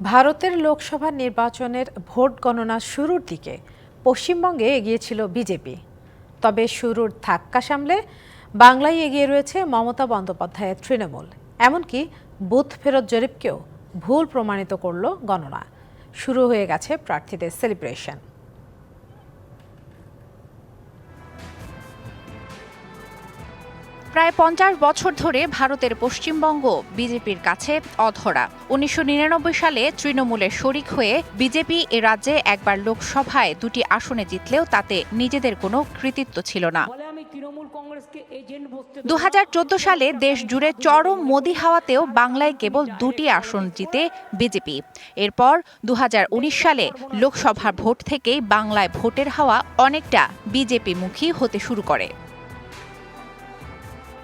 ভারতের লোকসভা নির্বাচনের ভোট গণনা শুরুর দিকে পশ্চিমবঙ্গে এগিয়েছিল বিজেপি। তবে শুরুর ধাক্কা সামলে বাংলায় এগিয়ে রয়েছে মমতা বন্দ্যোপাধ্যায়ের তৃণমূল। এমনকি বুথ ফেরত জরিপকেও ভুল প্রমাণিত করল গণনা। শুরু হয়ে গেছে প্রার্থীদের সেলিব্রেশন। প্রায় পঞ্চাশ বছর ধরে ভারতের পশ্চিমবঙ্গ বিজেপির কাছে অধরা। উনিশশো নিরানব্বই সালে তৃণমূলের শরিক হয়ে বিজেপি এ রাজ্যে একবার লোকসভায় দুটি আসনে জিতলেও তাতে নিজেদের কোনো কৃতিত্ব ছিল না। দু সালে দেশ জুড়ে চরম মোদি হাওয়াতেও বাংলায় কেবল দুটি আসন জিতে বিজেপি। এরপর দু হাজার উনিশ সালে লোকসভা ভোট থেকেই বাংলায় ভোটের হাওয়া অনেকটা বিজেপি মুখী হতে শুরু করে।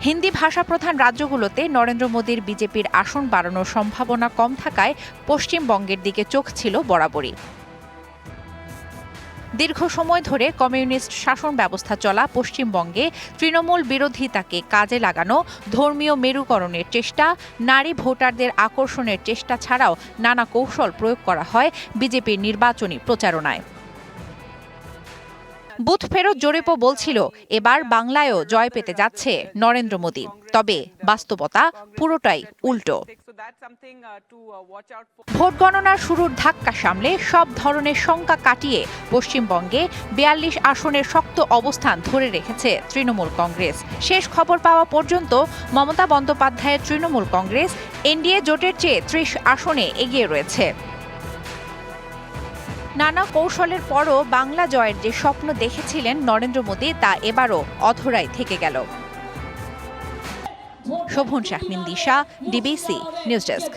হিন্দি ভাষা প্রধান রাজ্যগুলোতে নরেন্দ্র মোদীর বিজেপির আসন বাড়ানোর সম্ভাবনা কম থাকায় পশ্চিমবঙ্গের দিকে চোখ ছিল বরাবরই। দীর্ঘ সময় ধরে কমিউনিস্ট শাসন ব্যবস্থা চলা পশ্চিমবঙ্গে তৃণমূল বিরোধিতাকে কাজে লাগানো ধর্মীয় মেরুকরণের চেষ্টা, নারী ভোটারদের আকর্ষণের চেষ্টা ছাড়াও নানা কৌশল প্রয়োগ করা হয় বিজেপির নির্বাচনী প্রচারণায়। বুথ ফেরত জরিপও বলছিল, এবার বাংলায়ও জয় পেতে যাচ্ছে নরেন্দ্র মোদী। তবে বাস্তবতা পুরোটাই উল্টো। ভোট গণনার শুরুর ধাক্কা সামলে সব ধরনের শঙ্কা কাটিয়ে পশ্চিমবঙ্গে বিয়াল্লিশ আসনের শক্ত অবস্থান ধরে রেখেছে তৃণমূল কংগ্রেস। শেষ খবর পাওয়া পর্যন্ত মমতা বন্দ্যোপাধ্যায়ের তৃণমূল কংগ্রেস এনডিএ জোটের চেয়ে ত্রিশ আসনে এগিয়ে রয়েছে। নানা কৌশলের পরও বাংলা জয়ের যে স্বপ্ন দেখেছিলেন নরেন্দ্র মোদী, তা এবারও অধরাই থেকে গেল। Shovon Shahmin, Disha, DBC, news desk.